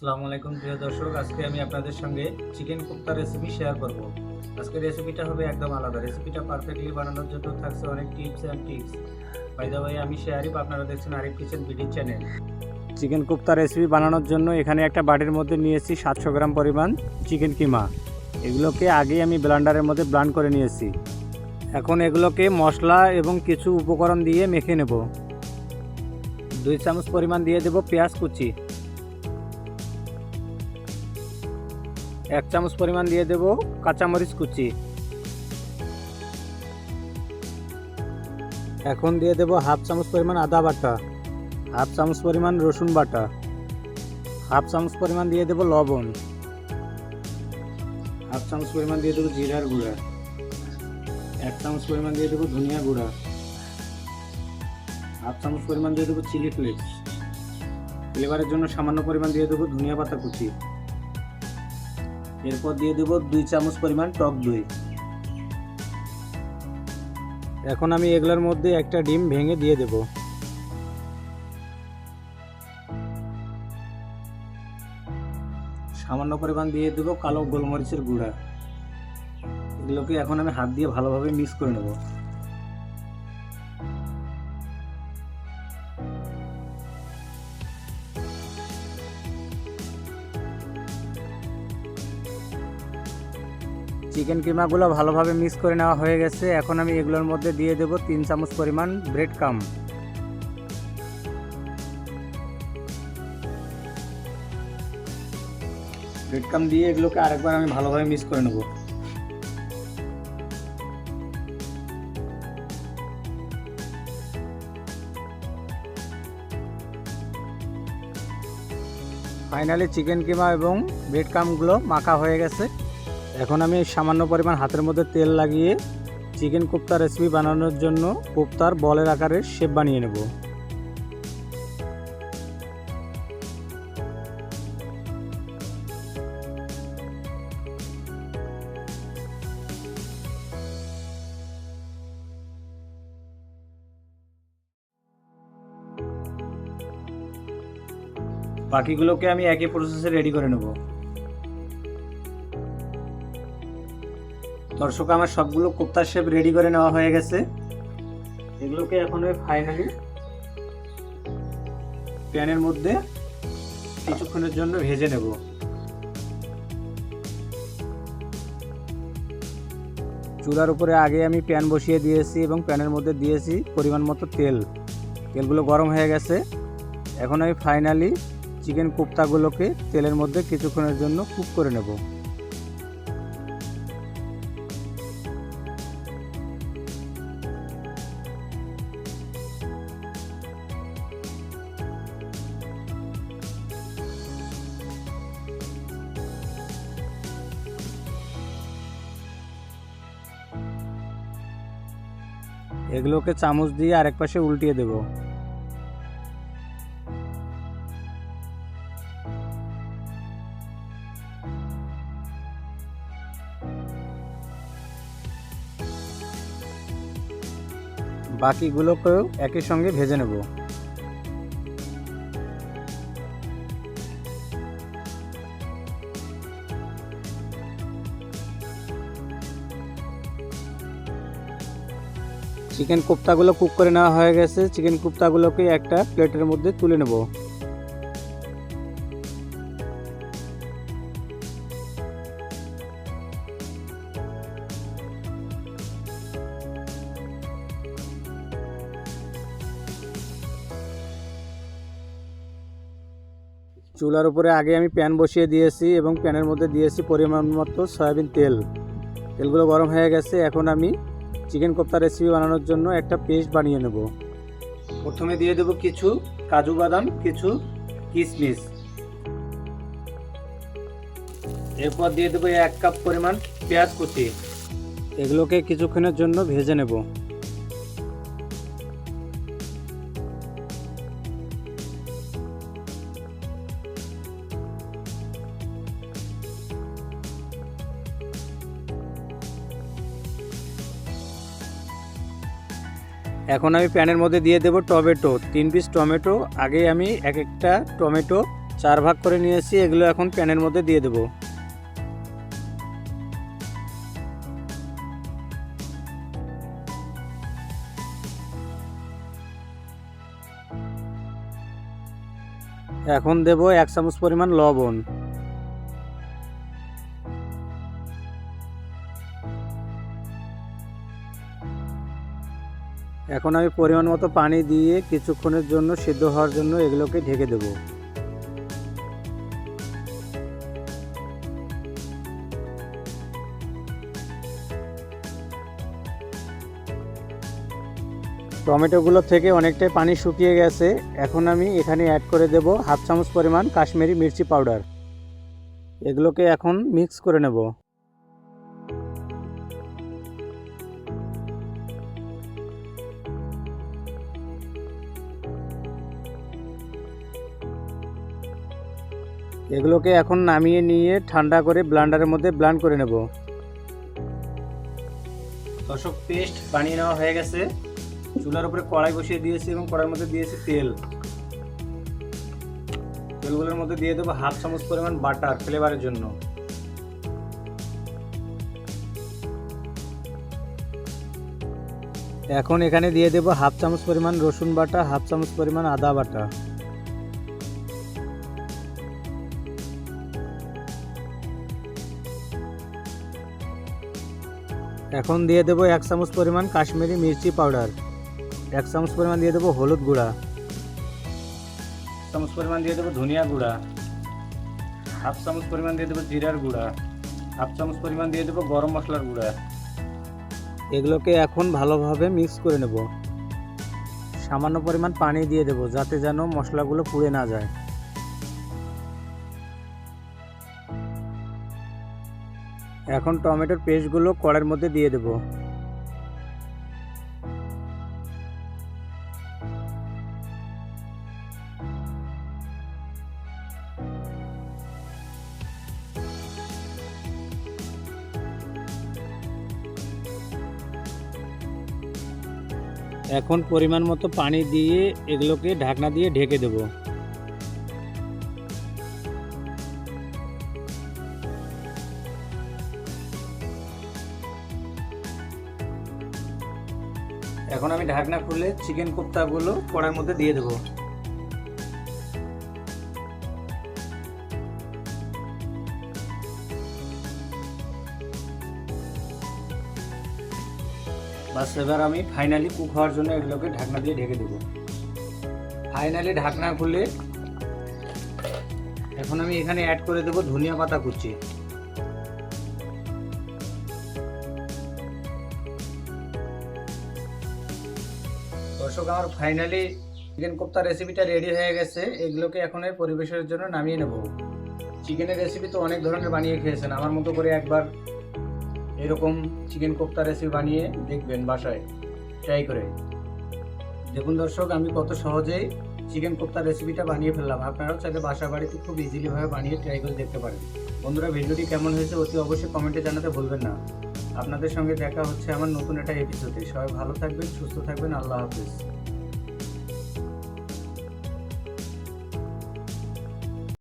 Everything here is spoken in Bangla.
আসসালামু আলাইকুম, প্রিয় দর্শক। আজকে আমি আপনাদের সঙ্গে চিকেন কোপ্তা রেসিপি শেয়ার করব। আজকে রেসিপিটা হবে একদম আলাদা। রেসিপিটা পারফেক্টলি বানানোর জন্য থাকছে অনেক tips and tips by the ভাই আমি শেয়ারিফ আপনারা দেখছেন Arif kitchen BD channel chicken kofta recipe বানানোর জন্য এখানে একটা বাটির মধ্যে নিয়েছি সাতশো গ্রাম পরিমাণ চিকেন কিমা। এগুলোকে আগেই আমি ব্লান্ডারের মধ্যে ব্লান্ড করে নিয়েছি। এখন এগুলোকে মশলা এবং কিছু উপকরণ দিয়ে মেখে নেব। দুই চামচ পরিমাণ দিয়ে দেব পেঁয়াজ কুচি। এক চামচ পরিমাণ দিয়ে দেব কাঁচামরিচ কুচি। এখন দিয়ে দেব হাফ চামচ পরিমাণ আদা বাটা, হাফ চামচ পরিমাণ রসুন বাটা, হাফ চামচ পরিমাণ দিয়ে দেব লবণ, হাফ চামচ পরিমাণ দিয়ে দেবো জিরার গুঁড়া, এক চামচ পরিমাণ দিয়ে দেবো ধনিয়া গুঁড়া, হাফ চামচ পরিমাণ দিয়ে দেবো চিলি ফ্লেক্স। ফ্লেভারের জন্য সামান্য পরিমাণ দিয়ে দেবো ধনিয়া পাতা কুচি। এরপর দিয়ে দেব দুই চামচ পরিমাণ টক দই। এখন আমি এগুলোর মধ্যে একটা ডিম ভেঙে দিয়ে দেব। সামান্য পরিমাণ দিয়ে দেব কালো গোলমরিচের গুঁড়া। এগুলোকে এখন আমি হাত দিয়ে ভালোভাবে মিক্স করে নেব। চিকেন কিমাগুলো ভালোভাবে মিক্স করে নেওয়া হয়ে গেছে। এখন আমি এগুলোর মধ্যে দিয়ে দেব তিন চামচ পরিমাণ ব্রেড কাম ব্রেড কাম দিয়ে এগুলোকে আরেকবার আমি ভালোভাবে মিক্স করে নেব। ফাইনালি চিকেন কিমা এবং ব্রেড কামগুলো মাখা হয়ে গেছে। এখন আমি সামান্য পরিমাণ হাতের মধ্যে তেল লাগিয়ে চিকেন কোপ্তা রেসিপি বানানোর জন্য কোপ্তার বলের আকারের শেপ বানিয়ে নেব। বাকিগুলোকে আমি একই প্রসেসে রেডি করে নেব। দর্শক, আমার সবগুলো কোপ্তার শেপ রেডি করে নেওয়া হয়ে গেছে। এগুলোকে এখন ফাইনালি প্যানের মধ্যে কিছুক্ষণের জন্য ভেজে নেব। চুলার উপরে আগে আমি প্যান বসিয়ে দিয়েছি এবং প্যানের মধ্যে দিয়েছি পরিমাণ মতো তেল। তেলগুলো গরম হয়ে গেছে। এখন আমি ফাইনালি চিকেন কোপ্তাগুলোকে তেলের মধ্যে কিছুক্ষণের জন্য কুক করে নেব। এগুলোকে চামচ দিয়ে আরেক পাশে উল্টিয়ে দেব। বাকিগুলোকেও একই সঙ্গে ভেজে নেব। চিকেন কোপ্তাগুলো কুক করে নেওয়া হয়ে গেছে। চিকেন কোপ্তাগুলোকে একটা প্লেটের মধ্যে তুলে নেব। চুলার উপরে আগে আমি প্যান বসিয়ে দিয়েছি এবং প্যানের মধ্যে দিয়েছি পরিমাণ মতো সয়াবিন তেল। তেলগুলো গরম হয়ে গেছে। এখন আমি চিকেন কোপ্তা রেসিপি বানানোর জন্য একটা পেস্ট বানিয়ে নেব। প্রথমে দিয়ে দেব কিছু কাজু বাদাম, কিছু কিশমিশ এরপর দিয়ে দেবো এক কাপ পরিমাণ পেঁয়াজ কুচি। এগুলোকে কিছুক্ষণের জন্য ভেজে নেব। এখন আমি প্যানের মধ্যে দিয়ে দেব টমেটো। তিন পিস টমেটো। আগে আমি এক একটা টমেটো চার ভাগ করে নিয়েছি এগুলো এখন প্যানের মধ্যে দিয়ে দেবো। এখন দেব এক চামচ পরিমাণ লবণ। এখন আমি পরিমাণ মতো পানি দিয়ে কিছুক্ষণের জন্য সিদ্ধ হওয়ার জন্য এগুলোকে ঢেকে দেব। টমেটোগুলো থেকে অনেকটাই পানি শুকিয়ে গেছে। এখন আমি এখানে অ্যাড করে দেব হাফ চামচ পরিমাণ কাশ্মীরি মির্চি পাউডার। এগুলোকে এখন মিক্স করে নেব। এগুলোকে এখন নামিয়ে নিয়ে ঠান্ডা করে ব্লান্ডারের মধ্যে ব্লান্ড করে নেব। দর্শক পেস্ট বানিয়ে নেওয়া হয়ে গেছে। চুলার উপরে কড়াই বসিয়ে দিয়েছি এবং কড়াইয়ের মধ্যে দিয়েছি তেল। তেলগুলোর মধ্যে দিয়ে দেবো হাফ চামচ পরিমাণ বাটার ফ্লেভারের জন্য। এখন এখানে দিয়ে দেবো হাফ চামচ পরিমাণ রসুন বাটা, হাফ চামচ পরিমাণ আদা বাটা। এখন দিয়ে দেবো এক চামচ পরিমাণ কাশ্মীরি মির্চি পাউডার। এক চামচ পরিমাণ দিয়ে দেবো হলুদ গুঁড়া। চামচ পরিমাণ দিয়ে দেবো ধনিয়া গুঁড়া। হাফ চামচ পরিমাণ দিয়ে দেবো জিরার গুঁড়া। হাফ চামচ পরিমাণ দিয়ে দেবো গরম মশলার গুঁড়া। এগুলোকে এখন ভালোভাবে মিক্স করে নেব। সামান্য পরিমাণ পানি দিয়ে দেবো যাতে যেন মশলাগুলো পুড়ে না যায়। এখন টমেটোর পেস্টগুলো কড়ার মধ্যে দিয়ে দেব। এখন পরিমাণ মতো পানি দিয়ে এগুলোকে ঢাকনা দিয়ে ঢেকে দেবো। ঢাকনা খুলে চিকেন কোপ্তাগুলো কড়ার মধ্যে দিয়ে দেবো। বাস, এবার আমি ফাইনালি কুক হওয়ার জন্য এগুলোকে ঢাকনা দিয়ে ঢেকে দেবো। ফাইনালি ঢাকনা খুলে এখন আমি এখানে অ্যাড করে দেবো ধনিয়া পাতা কুচি। দর্শক আমার ফাইনালি চিকেন কোপ্তা রেসিপিটা রেডি হয়ে গেছে, এগুলোকে এখন পরিবেশের জন্য নামিয়ে নেব। চিকেনের রেসিপি তো অনেক ধরনের বানিয়ে খেয়েছেন, আমার মতো করে একবার এরকম চিকেন কোপ্তা রেসিপি বানিয়ে দেখবেন বাসায়। ট্রাই করে। দেখুন দর্শক, আমি কত সহজেই চিকেন কোপ্তা রেসিপিটা বানিয়ে ফেললাম। আপনারাও চাইলে বাসা বাড়িতে খুব ইজিলিভাবে বানিয়ে ট্রাই করে দেখতে পারেন। বন্ধুরা, ভিডিওটি কেমন হয়েছে অতি অবশ্যই কমেন্টে জানাতে ভুলবেন না। আপনাদের সঙ্গে দেখা হচ্ছে আমার নতুন একটা এপিসোডে সবাই ভালো থাকবেন, সুস্থ থাকবেন, আল্লাহ হাফিজ।